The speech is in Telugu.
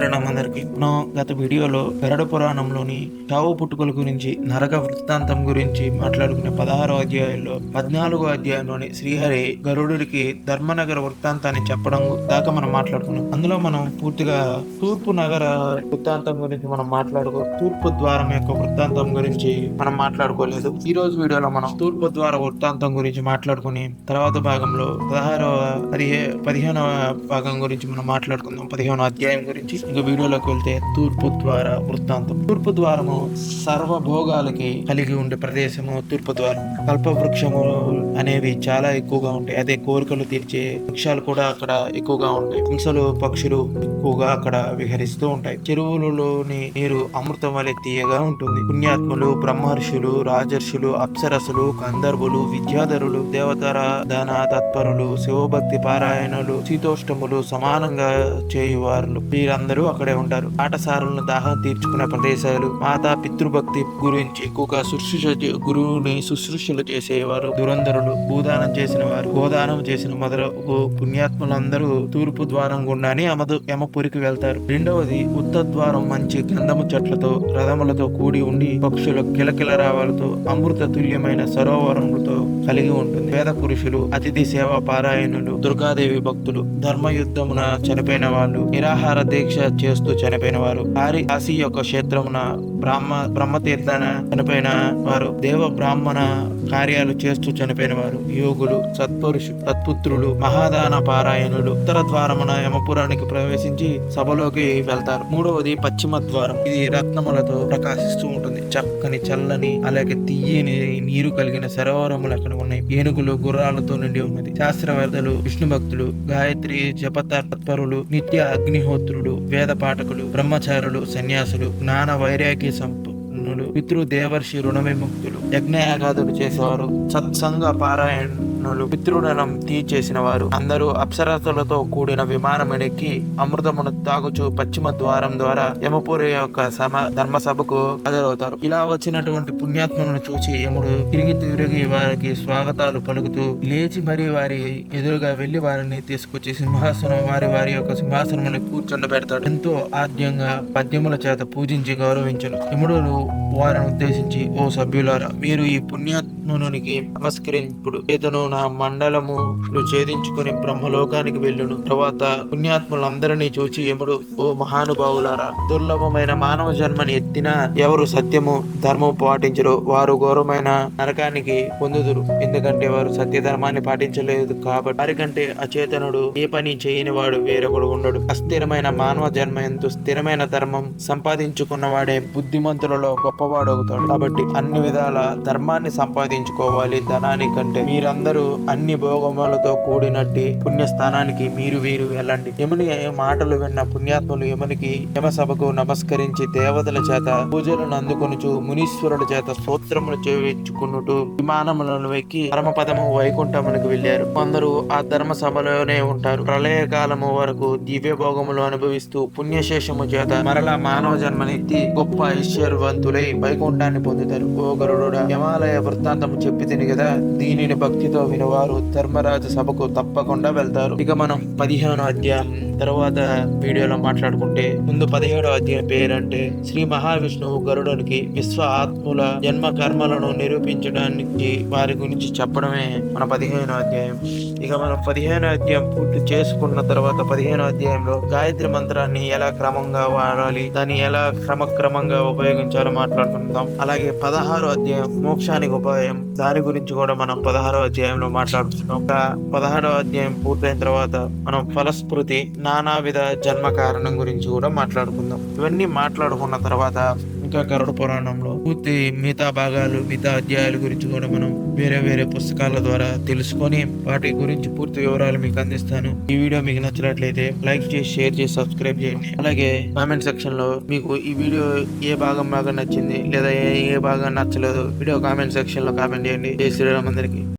శ్రీరామ్ అందరికి మనం గత వీడియోలో గరుడ పురాణంలోని చావు పుట్టుకల గురించి నరక వృత్తాంతం గురించి మాట్లాడుకునే పదహారో అధ్యాయంలో పద్నాలుగో అధ్యాయంలోని శ్రీహరి గరుడుడికి ధర్మనగర వృత్తాంతాన్ని చెప్పడం దాకా మనం మాట్లాడుకున్నాం. అందులో మనం పూర్తిగా తూర్పు నగర వృత్తాంతం గురించి మనం మాట్లాడుకో తూర్పు ద్వారం యొక్క వృత్తాంతం గురించి మనం మాట్లాడుకోలేదు. ఈ రోజు వీడియోలో మనం తూర్పు ద్వార వృత్తాంతం గురించి మాట్లాడుకుని తర్వాత భాగంలో పదహారవ పదిహే పదిహేనవ భాగం గురించి మనం మాట్లాడుకుందాం. పదిహేనవ అధ్యాయం గురించి. ఇంకా వీడియోలోకి వెళ్తే తూర్పు ద్వార వృత్తాంతం. తూర్పు ద్వారము సర్వభోగాలకి కలిగి ఉండే ప్రదేశము తూర్పు ద్వారం. కల్ప వృక్షము అనేవి చాలా ఎక్కువగా ఉంటాయి. అదే కోరికలు తీర్చే వృక్షాలు కూడా అక్కడ ఎక్కువగా ఉంటాయి. హింసలు పక్షులు ఎక్కువగా అక్కడ విహరిస్తూ ఉంటాయి. చెరువులలోని నీరు అమృతం వలె తీయగా ఉంటుంది. పుణ్యాత్ములు బ్రహ్మర్షులు రాజర్షులు అప్సరసులు గంధర్వులు విద్యాధరులు దేవతర దాన తత్పరులు శివభక్తి పారాయణులు శీతోష్టములు సమానంగా చేయువారు వీరందరూ అక్కడే ఉంటారు. పాఠశాలను దాహం తీర్చుకునే ప్రదేశాలు మాతా పితృభక్తి గురించి ఎక్కువగా శుశ్రూష గురువుని శుశ్రూషలు చేసేవారు. దురంధరులు భూదానం చేసిన వారు గోదానం చేసిన మొదలగు పుణ్యాత్ములందరూ తూర్పు ద్వారం గుండానే అమదు యమపురికి వెళ్తారు. రెండవది ఉత్తర ద్వారం మంచి గంధము చెట్లతో రథములతో కూడి ఉండి పక్షుల కిలకిల రావాలతో అమృత తుల్యమైన సరోవరములతో కలిగి ఉంటుంది. వేద పురుషులు అతిథి సేవా పారాయణులు దుర్గాదేవి భక్తులు ధర్మయుద్ధమున చనిపోయిన వాళ్ళు నిరాహార దీక్ష చేస్తూ చనిపోయిన వారు కారి కాశీ యొక్క క్షేత్రమున బ్రహ్మ బ్రహ్మతీర్థన చనిపోయిన వారు దేవ బ్రాహ్మణ కార్యాలు చేస్తూ చనిపోయిన వారు యోగులు సత్పురుషు సత్పుత్రులు మహాదాన పారాయణులు ఉత్తర ద్వారమున యమపురానికి ప్రవేశించి సభలోకి వెళ్తారు. మూడవది పశ్చిమ ద్వారం. ఇది రత్నములతో ప్రకాశిస్తూ ఉంటుంది. చక్కని చల్లని అలాగే తీయని నీరు కలిగిన సరోవరములు అక్కడ ఉన్నాయి. ఏనుగులు గుర్రాలతో నిండి ఉన్నది. శాస్త్రవేత్తలు విష్ణు భక్తులు గాయత్రి జపతత్పరులు నిత్య అగ్నిహోత్రులు వేద పాఠకులు బ్రహ్మచారులు సన్యాసులు జ్ఞాన వైరాగ్య సంపన్నులు పితృ దేవర్షి రుణవిముక్తులు యజ్ఞయాగాదులు చేసేవారు. సత్సంగ పారాయణులు పితృణనం తీర్చేసిన వారు అందరూ అప్సరతలతో కూడిన విమానం ఎక్కి అమృతమును తాగుచు పశ్చిమ ద్వారం ద్వారా యమపురి యొక్క సమ ధర్మసభకు హాజరవుతారు. ఇలా వచ్చినటువంటి పుణ్యాత్మను చూసి యముడు తిరిగి తిరిగి వారికి స్వాగతాలు పలుకుతూ లేచి మరి వారి ఎదురుగా వెళ్ళి వారిని తీసుకొచ్చి సింహాసనం వారి వారి యొక్క సింహాసనముని కూర్చొండబెడతాడు ఎంతో ఆద్యంగా పద్యముల చేత పూజించి గౌరవించను. యముడు వారిని ఉద్దేశించి ఓ సభ్యులారా మీరు ఈ పుణ్యాత్మునికి నమస్కరింపుడు. ఇతను నా మండలము ఛేదించుకుని బ్రహ్మలోకానికి వెళ్ళును. తర్వాత పుణ్యాత్ములందరినీ చూచి యముడు ఓ మహానుభావులారా దుర్లభమైన మానవ జన్మని ఎత్తిన ఎవరు సత్యము ధర్మం పాటించరు. వారు ఘోరమైన నరకానికి పొందుదురు. ఎందుకంటే వారు సత్య ధర్మాన్ని పాటించలేదు కాబట్టి వారికంటే అచేతనుడు ఏ పని చేయని వాడు వేరొకడు ఉండడు. అస్థిరమైన మానవ జన్మ ఎంతో స్థిరమైన ధర్మం సంపాదించుకున్న వాడే బుద్ధిమంతులలో గొప్పవాడు అవుతాడు కాబట్టి అన్ని విధాల ధర్మాన్ని సంపాదించుకోవాలి ధనాని కంటే మీరందరూ అన్ని భోగములతో కూడినట్టి పుణ్యస్థానానికి మీరు వీరు వెళ్ళండి. యముని మాటలు విన్న పుణ్యాత్ములు యమునికి యమసభకు నమస్కరించి దేవతల చేత పూజలను అందుకొనుచు మునీశ్వరుల చేత స్తోత్రములు చేయించుకున్నట్టు విమానములను ఎక్కి పరమపదము వైకుంఠమునికి వెళ్ళారు. కొందరు ఆ ధర్మ సభలోనే ఉంటారు. ప్రళయ కాలము వరకు దివ్య భోగములు అనుభవిస్తూ పుణ్యశేషము చేత మరలా మానవ జన్మనెత్తి గొప్ప ఐశ్వర్యవంతులై వైకుంఠాన్ని పొందుతారు. ఓ గరుడుడా హిమాలయ వృత్తాంతం చెప్పి తిని కదా దీనిని భక్తితో వినవారు ధర్మరాజు సభకు తప్పకుండా వెళ్తారు. ఇక మనం పదిహేను అధ్యాయం తర్వాత వీడియోలో మాట్లాడుకుంటే ముందు పదిహేడో అధ్యాయం పేరంటే శ్రీ మహావిష్ణువు గరుడునికి విశ్వ ఆత్ముల జన్మ కర్మలను నిరూపించడానికి వారి గురించి చెప్పడమే మన పదిహేనో అధ్యాయం. ఇక మనం పదిహేనో అధ్యాయం పూర్తి చేసుకున్న తర్వాత పదిహేనో అధ్యాయంలో గాయత్రి మంత్రాన్ని ఎలా క్రమంగా వాడాలి దాన్ని ఎలా క్రమక్రమంగా ఉపయోగించాలో మాట్లాడుకుందాం. అలాగే పదహారో అధ్యాయం మోక్షానికి అధ్యాయం. దాని గురించి కూడా మనం పదహారో అధ్యాయంలో మాట్లాడుతున్నాం. పదహారవ పదహారో అధ్యాయం పూర్తయిన తర్వాత మనం ఫలస్ఫృతి నానావిధ జన్మ కారణం గురించి కూడా మాట్లాడుకుందాం. ఇవన్నీ మాట్లాడుకున్న తర్వాత ఇంకా గరుడ పురాణంలో పూర్తి మిగతా భాగాలు మిగతా అధ్యాయాల గురించి కూడా మనం వేరే వేరే పుస్తకాల ద్వారా తెలుసుకొని వాటి గురించి పూర్తి వివరాలు మీకు అందిస్తాను. ఈ వీడియో మీకు నచ్చినట్లయితే లైక్ చేసి షేర్ చేసి సబ్స్క్రైబ్ చేయండి. అలాగే కామెంట్ సెక్షన్లో మీకు ఈ వీడియో ఏ భాగం బాగా నచ్చింది లేదా ఏ ఏ భాగం నచ్చలేదు వీడియో కామెంట్ సెక్షన్లో కామెంట్ చేయండి. జై శ్రీరామ్ అందరికీ.